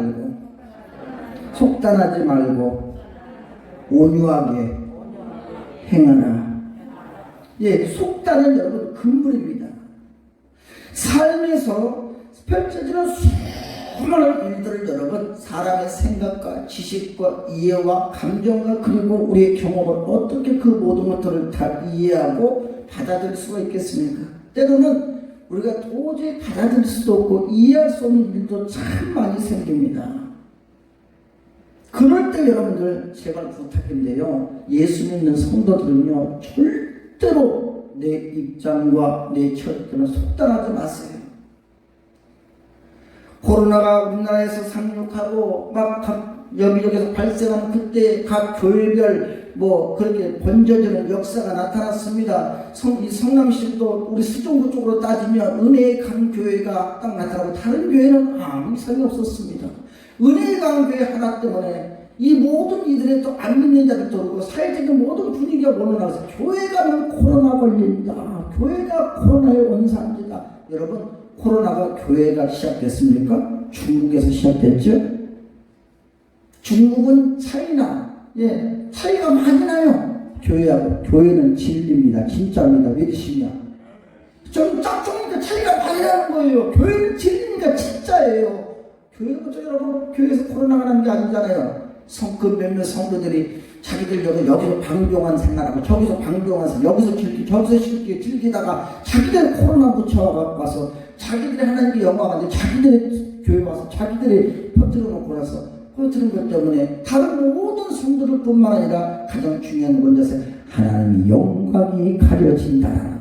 말고 속단하지 말고 온유하게 행하라. 예, 속단은 여러분 근본입니다. 삶에서 펼쳐지는 수많은 일들을 여러분 사람의 생각과 지식과 이해와 감정과 그리고 우리의 경험을 어떻게 그 모든 것들을 다 이해하고 받아들일 수가 있겠습니까? 때로는 우리가 도저히 받아들일 수도 없고 이해할 수 없는 일도 참 많이 생깁니다. 그럴 때 여러분들 제발 부탁인데요. 예수 믿는 성도들은요 절대로 내 입장과 내 처지는 속단하지 마세요. 코로나가 우리나라에서 상륙하고 막각 여기저기서 발생하는 그때 각 교회별 뭐 그렇게 번져지는 역사가 나타났습니다. 성, 이 성남시도 우리 수종구 쪽으로 따지면 은혜의 강 교회가 딱 나타나고 다른 교회는 아무 이상이 없었습니다. 은혜의 강 교회 하나 때문에 이 모든 이들의 또 안 믿는 자들도 그렇고 사회적인 모든 분위기가 몰아나서 교회 가면 코로나 걸린다. 교회가 코로나의 원산지다. 여러분 코로나가 교회가 시작됐습니까? 중국에서 시작됐죠? 중국은 차이나 예 차이가 많이 나요. 교회하고 교회는 진리입니다. 진짜입니다. 믿으시면 좀 짝퉁이니까 차이가 많이 나는 거예요. 교회는 진리니까 진짜예요. 교회는 그죠 여러분 교회에서 코로나가 나는 게 아니잖아요. 성급 몇몇 성도들이 자기들 여기 여기서 방종한 생활하고 저기서 방종한 생활 여기서 즐기 저기서 즐기 즐기다가 자기들 코로나 붙여갖고 와서 자기들이 하나님께 영광하는데 자기들이 교회 와서 자기들이 퍼뜨려 놓고 나서 퍼뜨린 것 때문에 다른 모든 성도들 뿐만 아니라 가장 중요한 건 자세 하나님의 영광이 가려진다라는 거.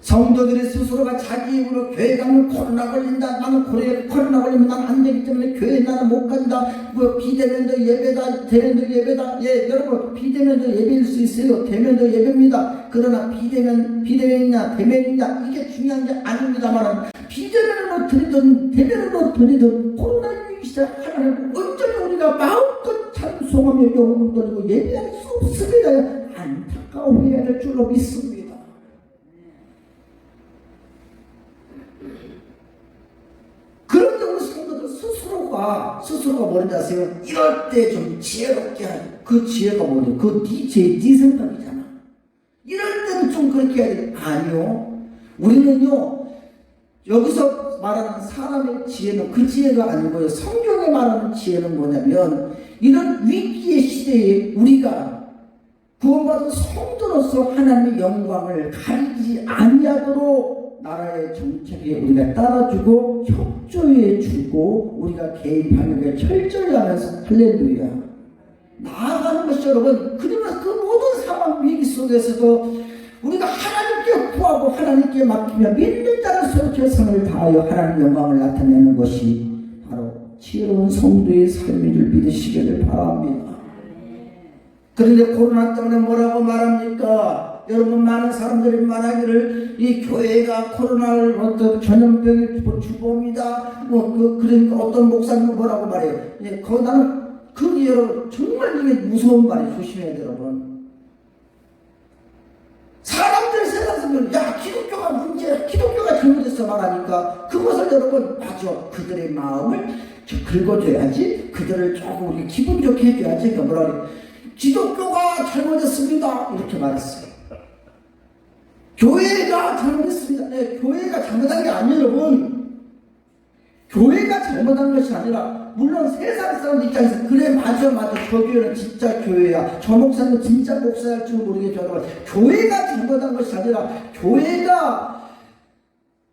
성도들이 스스로가 자기 입으로 교회 가면 코로나 걸린다. 나는 코로나, 코로나 걸리면 난 안 되기 때문에 교회 나는 못 간다. 뭐 비대면도 예배다. 대면도 예배다. 예, 여러분 비대면도 예배일 수 있어요. 대면도 예배입니다. 그러나 비대면 비대면이냐 대면이냐 이게 중요한 게 아닙니다만 비대면으로 드리든 대면으로 드리든 코로나19 시대 하나님 어쩌면 우리가 마음껏 찬송하며 영혼을 드리고 예배할 수 없습니다. 안타까워해야 될 줄로 믿습니다. 그런데 우리 성도들 스스로가 스스로가 뭔지 아세요? 이럴 때 좀 지혜롭게 하는 그 지혜가 뭐죠? 그네 제 네 생각이잖아. 이럴 때는 좀 그렇게 해야 돼. 아니요. 우리는요 여기서 말하는 사람의 지혜는 그 지혜가 아니고요. 성경에 말하는 지혜는 뭐냐면 이런 위기의 시대에 우리가 구원받은 성도로서 하나님의 영광을 가리지 아니하도록 나라의 정책에 우리가 따라주고 협조해 주고 우리가 개인 방역에 철저히 하면서 할렐루야 나아가는 것이 여러분 그러면 그 모든 상황 위기 속에서도 우리가 하나님께 구하고 하나님께 맡기며 믿는 자로서 최선을 다하여 하나님 영광을 나타내는 것이 바로 지혜로운 성도의 삶이를 믿으시기를 바랍니다. 그런데 코로나 때문에 뭐라고 말합니까? 여러분 많은 사람들이 말하기를 이 교회가 코로나를 어떤 전염병의 주범이다. 뭐 그 그러니까 어떤 목사님은 뭐라고 말해요? 예, 그 나는 그게 여러분 정말 이게 무서운 말이 조심해야 돼요, 여러분. 사람들 생각하면 야 기독교가 문제야. 기독교가 잘못했어 말하니까 그것을 여러분 맞아. 그들의 마음을 좀 긁어줘야지. 그들을 조금 기분 좋게 해줘야지. 그러니까 뭐라 그래? 기독교가 잘못했습니다. 이렇게 말했어요 교회가 잘못했습니다. 네, 교회가 잘못한 게 아니에요 여러분. 교회가 잘못한 것이 아니라 물론 세상 사람 입장에서 그래 맞아 맞아. 저 교회는 진짜 교회야. 저 목사는 진짜 목사일 줄 모르겠지만 교회가 잘못한 것이 아니라 교회가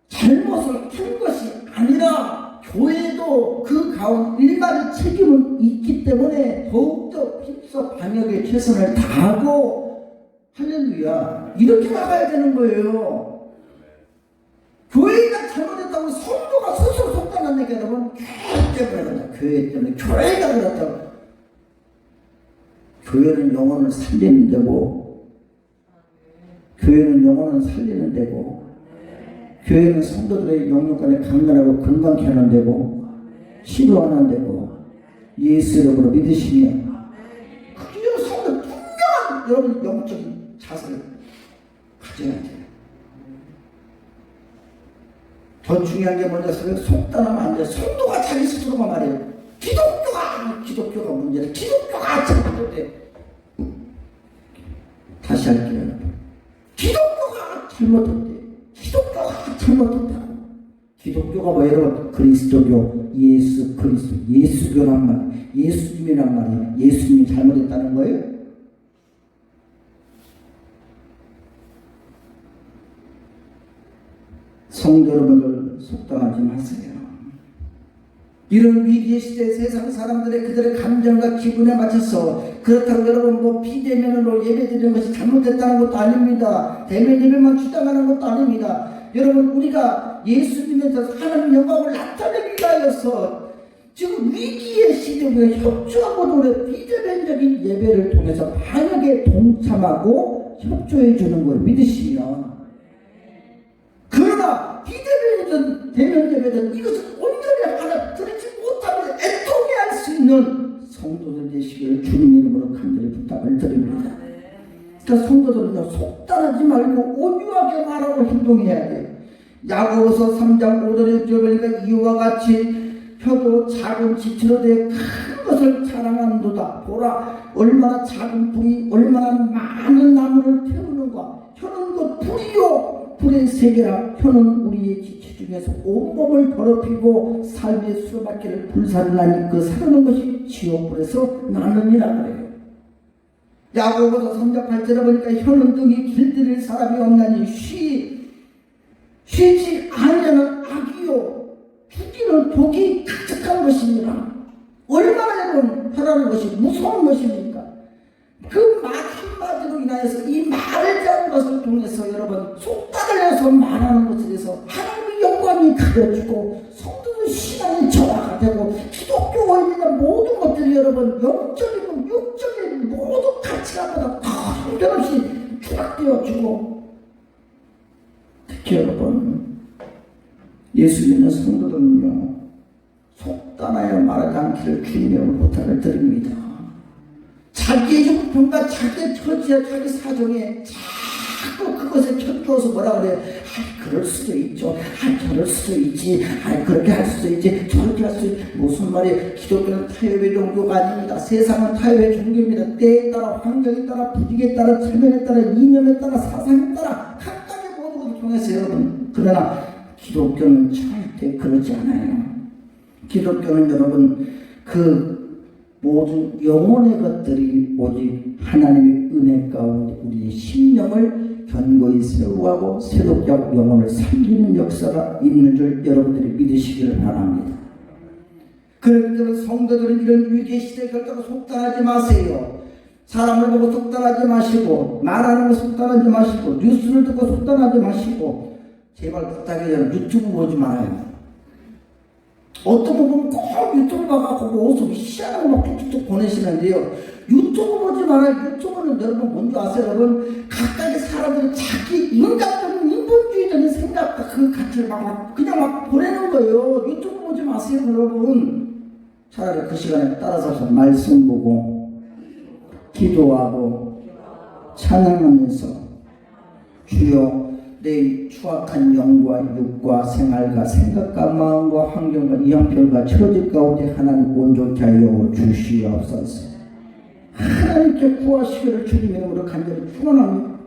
잘못을 한 것이 아니라 교회도 그 가운데 일반의 책임은 있기 때문에 더욱더 힘써 방역에 최선을 다하고 할렐루야. 이렇게 나가야 되는 거예요. 교회가 잘못했다고 성도가 스스로 속단한다니까 여러분 교회 때문에 그런다 교회 때문에 교회가 그렇다고. 교회는 영혼을 살리는 데고 교회는 영혼을 살리는 데고 교회는 성도들의 영육 간에 강건하고 건강케 하는 데고 치료하는 데고 예수 이름으로 믿으시면 그게 성도 분명한 여러분 영적인 자세를 가져야 돼요 더 중요한 게 뭐냐 하면 속단하면 안 돼. 성도가 자기 스스로가 말해요. 기독교가 기독교가 문제다. 기독교가 잘못돼. 다시 할게요. 기독교가 잘못됐대. 기독교가 잘못됐다. 기독교가 뭐예요? 여러분? 그리스도교, 예수 그리스도, 예수교란 말, 예수님이란 말이에요. 예수님이 잘못했다는 거예요? 성도 여러분들 속단하지 마세요. 이런 위기의 시대 세상 사람들의 그들의 감정과 기분에 맞춰서 그렇다고 여러분 뭐 비대면으로 예배 드리는 것이 잘못됐다는 것도 아닙니다. 대면 예배만 주장하는 것도 아닙니다. 여러분 우리가 예수님에서 하나님 영광을 나타내기 위하여서 지금 위기의 시대에 협조하고 노래 비대면적인 예배를 통해서 반역에 동참하고 협조해 주는 걸 믿으시면 비대면이든 대면 예배든 이것을 온전히 하나 드리지 못하면 애통해 할 수 있는 성도들 되시기를 주님 이름으로 간절히 부탁을 드립니다. 그러니까 성도들은요 속단하지 말고 온유하게 말하고 행동해야 돼요. 야고보서 3장 5절에 보니까 이와 같이 혀도 작은 지체로 되어 큰 것을 자랑하는도다. 보라 얼마나 작은 불이 얼마나 많은 나무를 태우는가. 혀는 그 불이요 불의 세계라 혀는 우리의 지체 중에서 온몸을 더럽히고 삶의 수밖에를 하니 그 사는 것이 지옥불에서 나느니라 그래요. 야고보서 3장 8절에 보니까 혀는 등이 길들일 사람이 없나니 쉬 쉬지 아니하는 악이요 죽이는 독이 가득한 것입니다. 얼마나 여러분 혀라는 것이 무서운 것입니까? 그말 한마 대해서 하나님의 영광이 가려지고 성도의 신앙이 저하가 되고 기독교와 있는 모든 것들이 여러분 영적이고 육적인 모든 가치관보다 다 형편없이 추락되어지고 특히 여러분 예수 믿는 성도들은요 속단하여 말하지 않기를 주님의 부탁을 드립니다. 자기의 형편과 자기의 처지와 자기 사정에 자꾸 그것에 켜주어서 뭐라 그래요? 아, 그럴 수도 있죠. 아, 저럴 수도 있지. 아, 그렇게 할 수도 있지. 저렇게 할 수도 있지. 무슨 말이에요? 기독교는 타협의 종교가 아닙니다. 세상은 타협의 종교입니다. 때에 따라, 환경에 따라, 분위기에 따라, 체면에 따라, 이념에 따라, 사상에 따라, 각각의 모든 것을 통해서 여러분. 그러나 기독교는 절대 그러지 않아요. 기독교는 여러분 그 모든 영혼의 것들이 오직 하나님의 은혜 가운데 우리의 심령을 견고히 세우고 새롭게 영혼을 살리는 역사가 있는 줄 여러분들이 믿으시기를 바랍니다. 때문에 성도들은 이런 위기의 시대에 결코 속단하지 마세요. 사람을 보고 속단하지 마시고 말하는 거 속단하지 마시고 뉴스를 듣고 속단하지 마시고 제발 부탁해요. 유튜브 보지 말아요. 어떤 분은 꼭 유튜브 봐갖고 뭐 어서 희한한 거막 툭툭 보내시는데요. 유튜브 보지 말아요. 유튜브는 여러분 뭔지 아세요? 여러분 각각의 사람들이 자기 인간적인 인본주의적인 생각과 그 가치를 막 그냥 막 보내는 거예요. 유튜브 보지 마세요, 여러분. 차라리 그 시간에 따라서 말씀 보고 기도하고 찬양하면서 주여 내 추악한 영과 육과 생활과 생각과 마음과 환경과 이 형편과 처지 가운데 하나님 온전케 하여 주시옵소서. 하나님께 구하시기를 주님 이름으로 간절히 축원합니다.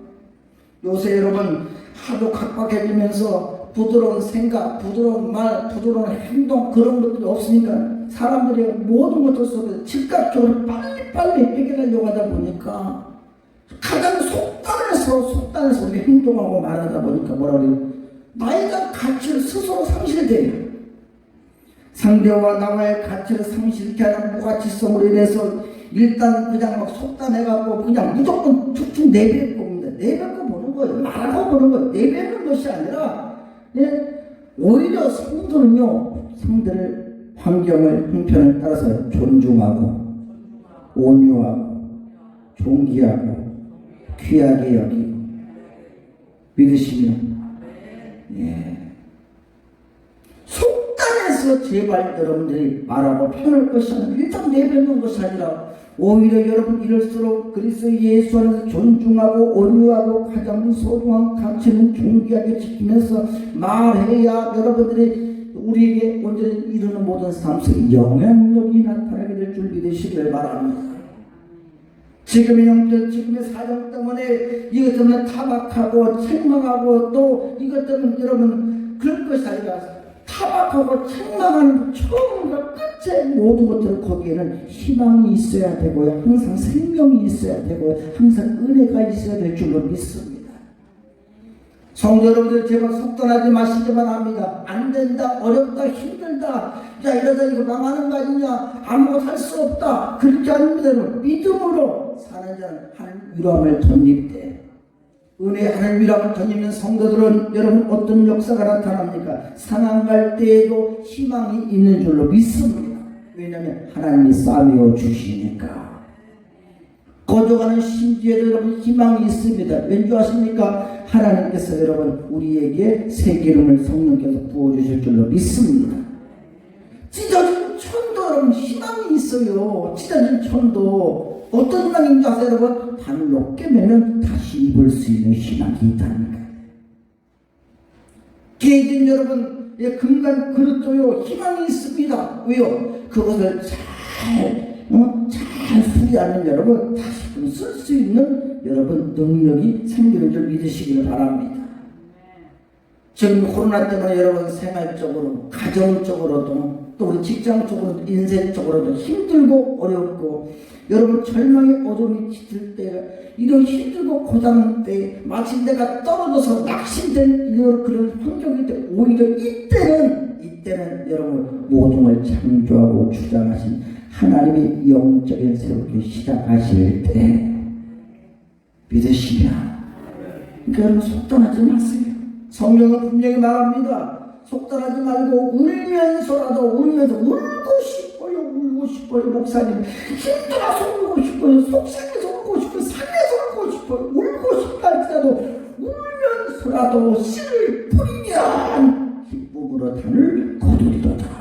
요새 여러분 하도 각박해지면서 부드러운 생각, 부드러운 말, 부드러운 행동 그런 것들이 없으니까 사람들이 모든 것들 속에서 즉각적으로 빨리빨리 해결하려고 하다 보니까 가장 속단해서 속단해서 우리 행동하고 말하다 보니까 뭐라 그래요? 나이가 가치를 스스로 상실돼요. 상대와 나와의 가치를 상실케 하는 무가치성으로 인해서 일단 그냥 막 속단해갖고 그냥 무조건 쭉쭉 내뱉고 봅니다. 내뱉고 보는 거예요. 말하고 보는 거예요. 내뱉는 것이 아니라 예? 오히려 성도는요 상대를 환경을 형편을 따라서 존중하고 온유하고 존귀하고 귀하게 여기고 믿으시면 예. 속단해서 제발 여러분들이 말하고 표현할 것이 아니라 일단 내뱉는 것이 아니라 오히려 여러분 이럴수록 그리스도 예수 안에서 존중하고 온유하고 가장 소중한 가치는 존귀하게 지키면서 말해야 여러분들이 우리에게 온전히 이루는 모든 삶 속에 영향력이 나타나게 될 줄 믿으시길 바랍니다. 지금의 형들, 지금의 사정 때문에 이것 때문에 타박하고 책망하고 또 이것 때문에 여러분 그럴 것이 아니라 타박하고 책망하는 처음과 끝에 모든 것들 거기에는 희망이 있어야 되고요. 항상 생명이 있어야 되고요. 항상 은혜가 있어야 될 줄로 믿습니다. 성도 여러분들 제발 속단하지 마시기만 합니다. 안 된다, 어렵다, 힘들다. 야 이러다 이거 망하는 거 아니냐? 아무것도 할 수 없다. 그렇게 아닙니다. 여러분. 믿음으로 사는 자는 하나님 위로함을 덧입대. 은혜 하나님 위로함을 덧입는 성도들은 여러분 어떤 역사가 나타납니까? 상황 갈 때에도 희망이 있는 줄로 믿습니다. 왜냐하면 하나님이 싸매어 주시니까. 거저가는 심지에도 여러분 희망이 있습니다. 왠지 아십니까? 하나님께서 여러분 우리에게 새 기름을 성령께서 부어주실 줄로 믿습니다. 찢어진 천도 여러분 희망이 있어요. 찢어진 천도 어떤 희망인지 아세요 여러분? 발을 높게 매면 다시 입을 수 있는 희망이 있다는 거예요. 개인 여러분 예, 금간 그릇도요 희망이 있습니다. 왜요? 그것을 잘, 어? 잘 수리하는 여러분 다시금 쓸 수 있는 여러분 능력이 생기는 줄 믿으시기를 바랍니다. 지금 코로나 때문에 여러분 생활적으로, 가정적으로도, 또 우리 직장적으로도, 인생적으로도 힘들고 어렵고, 여러분 절망의 어둠이 짙을 때, 이런 힘들고 고단한 때, 마치 내가 떨어져서 낙심된 이런 그런 환경일 때, 오히려 이때는, 이때는 여러분 모종을 창조하고 주장하신 하나님의 영적인 세우기 시작하실 때, 믿으시면, 그러니까 속단하지 마세요. 성경은 분명히 말합니다. 속단하지 말고 울면서라도 울면서 울고 싶어요, 울고 싶어요, 목사님. 힘들어서 울고 싶어요, 속상해서 울고 싶어요, 상해서 울고 싶어요, 울고 싶다 할지라도 울면서라도 씨를 뿌리면 기쁨으로 단을 거두리로다.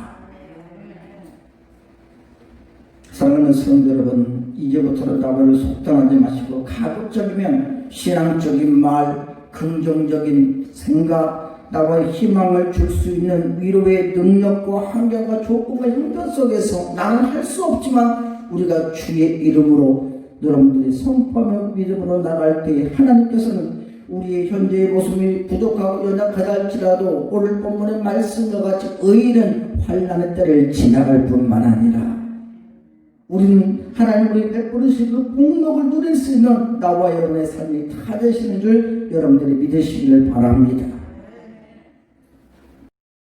사랑하는 성도 여러분, 이제부터는 나를 속단하지 마시고 가급적이면 신앙적인 말, 긍정적인 생각, 나와 희망을 줄 수 있는 위로의 능력과 환경과 조건과 형편 속에서 나는 할 수 없지만 우리가 주의 이름으로 여러분들이 선포하며 믿음으로 나갈 때 하나님께서는 우리의 현재의 모습이 부족하고 연약하다 할지라도 오늘 본문의 말씀과 같이 의인은 환란의 때를 지나갈 뿐만 아니라 우리는 하나님 우리 베푸르신 그 복록을 누릴 수 있는 나와 여러분의 삶이 다 되시는 줄 여러분들이 믿으시기를 바랍니다.